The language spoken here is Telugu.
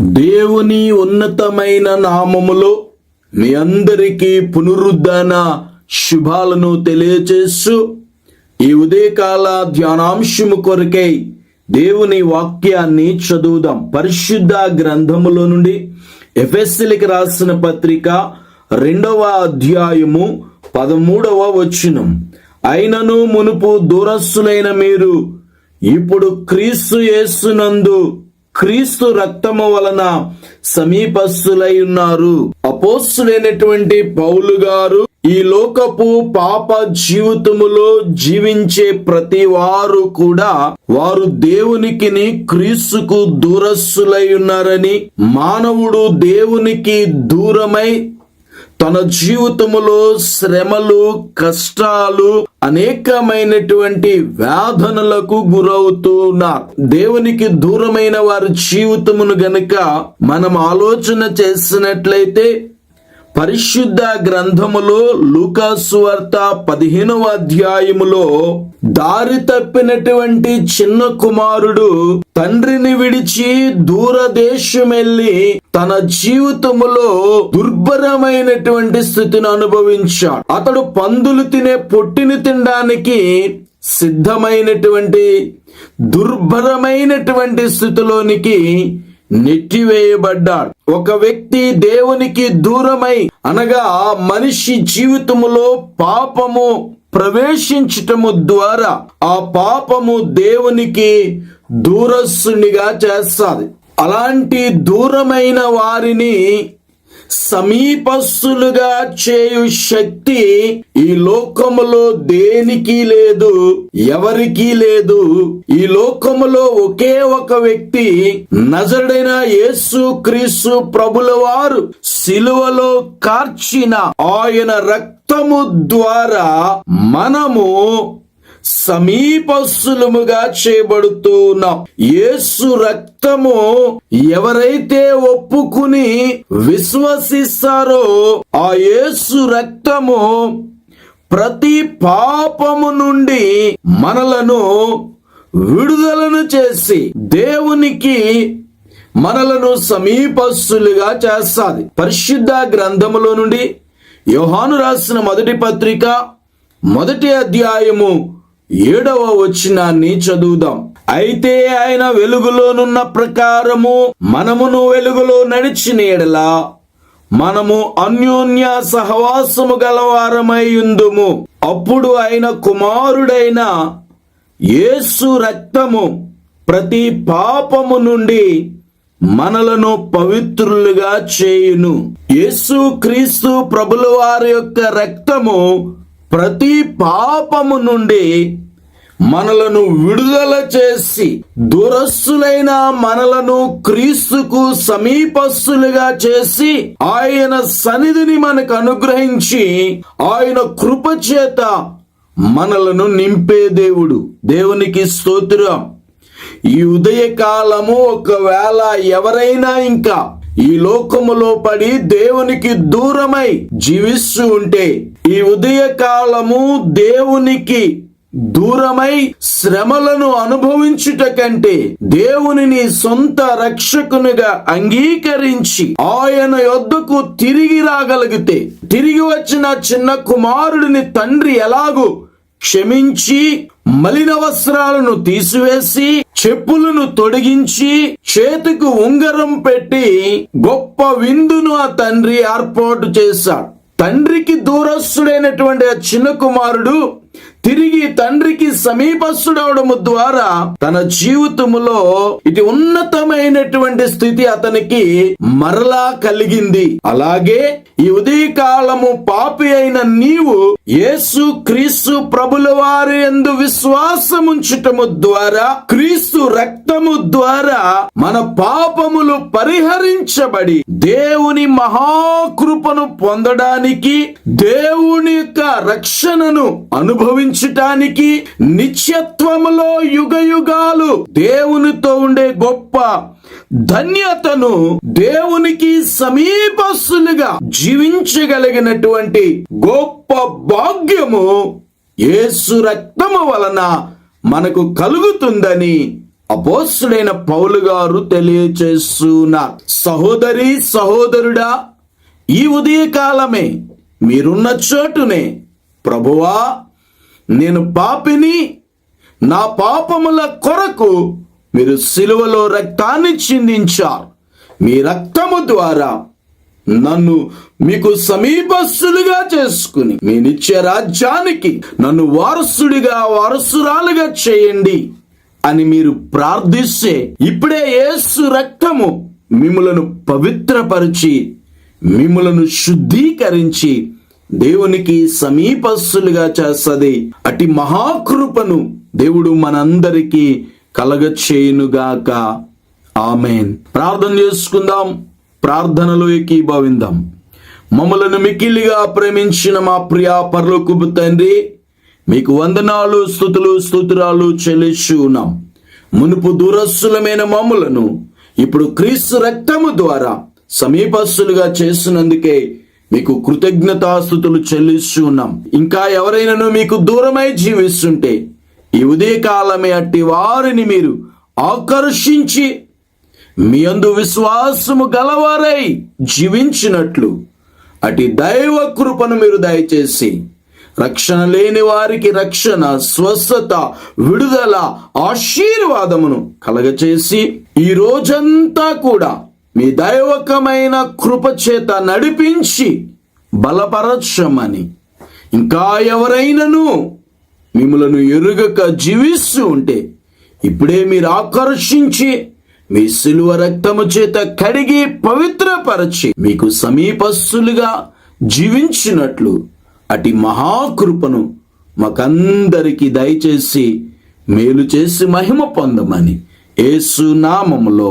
దేవుని ఉన్నతమైన నామములో మీ అందరికీ పునరుద్ధరణ శుభాలను తెలియచేస్తూ ఈ ఉదయకాల ధ్యానాంశము కొరకై దేవుని వాక్యాన్ని చదువుదాం. పరిశుద్ధ గ్రంథములో నుండి ఎఫెస్సిలికి రాసిన పత్రిక రెండవ అధ్యాయము పదమూడవ వచనం. అయినను మునుపు దూరస్సులైన మీరు ఇప్పుడు క్రీస్తు యేసునందు క్రీస్తు రక్తము వలన సమీపస్తులై ఉన్నారు. అపోస్తులైనటువంటి పౌలు గారు ఈ లోకపు పాప జీవితములో జీవించే ప్రతి వారు కూడా వారు దేవునికిని క్రీస్తుకు దూరస్తులై ఉన్నారని మానవుడు దేవునికి దూరమై తన జీవితములో శ్రమలు కష్టాలు అనేకమైనటువంటి వ్యాధనలకు గురవుతున్నారు. దేవునికి దూరమైన వారి జీవితమును గనుక మనం ఆలోచన చేసినట్లయితే పరిశుద్ధ గ్రంథములో లూకాసువార్త పదిహేనవ అధ్యాయములో దారి తప్పినటువంటి చిన్న కుమారుడు తండ్రిని విడిచి దూరదేశం వెళ్ళి తన జీవితములో దుర్భరమైనటువంటి స్థితిని అనుభవించాడు. అతడు పందులు తినే పొట్టిని తినడానికి సిద్ధమైనటువంటి దుర్భరమైనటువంటి స్థితిలోనికి నెట్టివేయబడ్డాడు. ఒక వ్యక్తి దేవునికి దూరమై అనగా మనిషి జీవితములో పాపము ప్రవేశించటము ద్వారా ఆ పాపము దేవునికి దూరస్సునిగా చేస్తాది. అలాంటి దూరమైన వారిని సమీపస్సులుగా చేయు శక్తి ఈ లోకములో దేనికి లేదు ఎవరికీ లేదు. ఈ లోకములో ఒకే ఒక వ్యక్తి నజరుడైన యేసు క్రీస్తు ప్రభుల వారు సిలువలో కార్చిన ఆయన రక్తము ద్వారా మనము సమీపస్సులముగా చేయబడుతూ ఉన్నాం. యేసు రక్తము ఎవరైతే ఒప్పుకుని విశ్వసిస్తారో ఆ యేసు రక్తము ప్రతి పాపము నుండి మనలను విడుదలను చేసి దేవునికి మనలను సమీపస్తులుగా చేస్తాది. పరిశుద్ధ గ్రంథములో నుండి యోహాను రాసిన మొదటి పత్రిక మొదటి అధ్యాయము ఏడవ వచ్చినాన్ని చదువుదాం. అయితే ఆయన వెలుగులోనున్న ప్రకారము మనమును వెలుగులో నడిచిన ఎడలా మనము అన్యోన్య సహవాసము గలవారమై ఉందుము. అప్పుడు ఆయన కుమారుడైన యేసు రక్తము ప్రతి పాపము నుండి మనలను పవిత్రులుగా చేయును. యేసు క్రీస్తు ప్రభుల వారి యొక్క రక్తము ప్రతి పాపము నుండి మనలను విడుదల చేసి దురస్సులైన మనలను క్రీస్తుకు సమీపస్సులుగా చేసి ఆయన సన్నిధిని మనకు అనుగ్రహించి ఆయన కృప చేత మనలను నింపే దేవుడు. దేవునికి స్తోత్రం. ఈ ఉదయకాలము ఒకవేళ ఎవరైనా ఇంకా ఈ లోకములో పడి దేవునికి దూరమై జీవిస్తూ ఉంటే ఈ ఉదయకాలము దేవునికి దూరమై శ్రమలను అనుభవించుట కంటే దేవునిని సొంత రక్షకునిగా అంగీకరించి ఆయన యొద్దకు తిరిగి రాగలిగితే తిరిగి వచ్చిన చిన్న కుమారుడిని తండ్రి ఎలాగూ క్షమించి మలిన వస్త్రాలను తీసివేసి చెప్పులను తొడిగించి చేతికి ఉంగరం పెట్టి గొప్ప విందును ఆ తండ్రి ఏర్పాటు చేశాడు. తండ్రికి దూరస్తుడైనటువంటి ఆ చిన్న కుమారుడు తిరిగి తండ్రికి సమీపస్తుడవడము ద్వారా తన జీవితములో ఇది ఉన్నతమైనటువంటి స్థితి అతనికి మరలా కలిగింది. అలాగే ఈ ఉదయకాలము పాపి అయిన నీవు యేసు క్రీస్తు ప్రభుల వారి ఎందు విశ్వాసముంచటము ద్వారా క్రీస్తు రక్తము ద్వారా మన పాపములు పరిహరించబడి దేవుని మహాకృపను పొందడానికి దేవుని యొక్క రక్షణను అనుభవించటానికి నిత్యత్వములో యుగ యుగాలు దేవునితో ఉండే గొప్ప ధన్యతను దేవునికి సమీపస్తులుగా జీవించగలిగినటువంటి గొప్ప భాగ్యము యేసు రక్తము వలన మనకు కలుగుతుందని అపోస్తుడైన పౌలు గారు తెలియచేస్తున్నారు సహోదరి సహోదరుడా ఈ ఉదయకాలమే మీరున్న చోటునే ప్రభువా నేను పాపిని నా పాపముల కొరకు మీరు సిలువలో రక్తాన్ని చిందించారు. మీ రక్తము ద్వారా నన్ను మీకు సమీపస్తులుగా చేసుకుని మీ నిత్య రాజ్యానికి నన్ను వారసుడిగా వారసురాలుగా చేయండి అని మీరు ప్రార్థిస్తే ఇప్పుడే యేసు రక్తము మిములను పవిత్రపరిచి మిములను శుద్ధీకరించి దేవునికి సమీపస్సులుగా చేస్తుంది. అటి మహాకృపను దేవుడు మనందరికీ కలగచేయునుగాక. ఆమెన్. ప్రార్థన చేసుకుందాం. ప్రార్థనలో ఏకీభవిందాం మమ్మలను మిక్కిలిగా ప్రేమించిన మా ప్రియా పరలోకపు తండ్రి మీకు వందనాలు స్థుతులు స్తోత్రాలు చెల్లించు ఉన్నాం. మునుపు దూరస్సులమైన మమ్ములను ఇప్పుడు క్రీస్తు రక్తము ద్వారా సమీపస్తులుగా చేసినందుకే మీకు కృతజ్ఞతాస్థుతులు చెల్లిస్తూ ఉన్నాం. ఇంకా ఎవరైనాను మీకు దూరమై జీవిస్తుంటే ఈ ఉదయకాలమే అట్టి వారిని మీరు ఆకర్షించి మీ అందు విశ్వాసము గలవారై జీవించినట్లు. అటి దైవ కృపను మీరు దయచేసి రక్షణ లేని వారికి రక్షణ స్వస్థత విడుదల ఆశీర్వాదమును కలగచేసి ఈ రోజంతా కూడా మీ దైవకమైన కృప చేత నడిపించి బలపరచమని. ఇంకా ఎవరైనను మిమ్మలను ఎరుగక జీవిస్తూ ఉంటే ఇప్పుడే మీరు ఆకర్షించి మీ సిలువ రక్తము చేత కడిగి పవిత్రపరచి మీకు సమీపస్తులుగా జీవించినట్లు అటి మహాకృపను మాకందరికీ దయచేసి మేలు చేసి మహిమ పొందమని ఏసునామములో